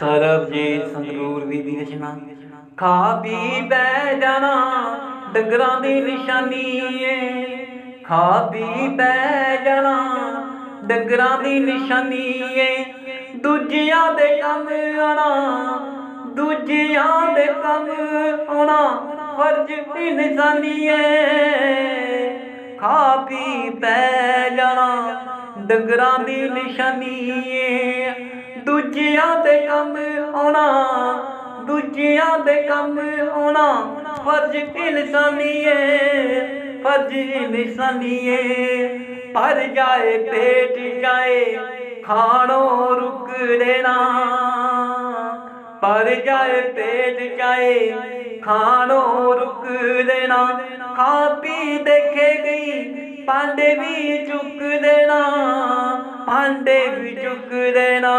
ਸਰਬਜੀਤ ਸੰਗਰੂਰ ਦੀ ਦੀ ਰਚਨਾ। ਖਾ ਪੀ ਬਹਿ ਜਾਣਾ, ਡੰਗਰਾਂ ਦੀ ਨਿਸ਼ਾਨੀ ਏ। ਖਾ ਪੀ ਬਹਿ ਜਾਣਾ, ਡੰਗਰਾਂ ਦੀ ਨਿਸ਼ਾਨੀ ਏ। ਦੂਜਿਆਂ ਦੇ ਕੰਮ ਆਣਾ ਦੂਜਿਆਂ ਦੇ ਕੰਮ ਆਉਣਾ, ਫਰਜ਼ ਇਨਸਾਨੀ ਏ। ਖਾ ਪੀ ਪੈ ਜਾਣਾ, ਡੰਗਰਾਂ ਦੀ ਨਿਸ਼ਾਨੀ ਏ। ਦੂਜਿਆਂ ਦੇ ਕੰਮ ਆਉਣਾ, ਦੂਜਿਆਂ ਦੇ ਕੰਮ ਆਉਣਾ। ਫਰਜ਼ ਇਨਸਾਨੀ ਏ ਫਰਜ਼ ਇਨਸਾਨੀ ਏ ਪਰ ਜਾਏ ਪੇਟ ਜਾਏ, ਖਾਣੋ ਰੁਕ ਦੇਣਾ ਪਰ ਜਾਏ ਪੇਟ ਜਾਏ, ਖਾਣੋ ਰੁਕ ਦੇਣਾ ਖਾ ਪੀ ਦੇਖੇ ਗਈ ਪਾਂਡੇ ਵੀ ਚੁੱਕ ਦੇਣਾ ਪਾਂਡੇ ਵੀ ਚੁੱਕ ਦੇਣਾ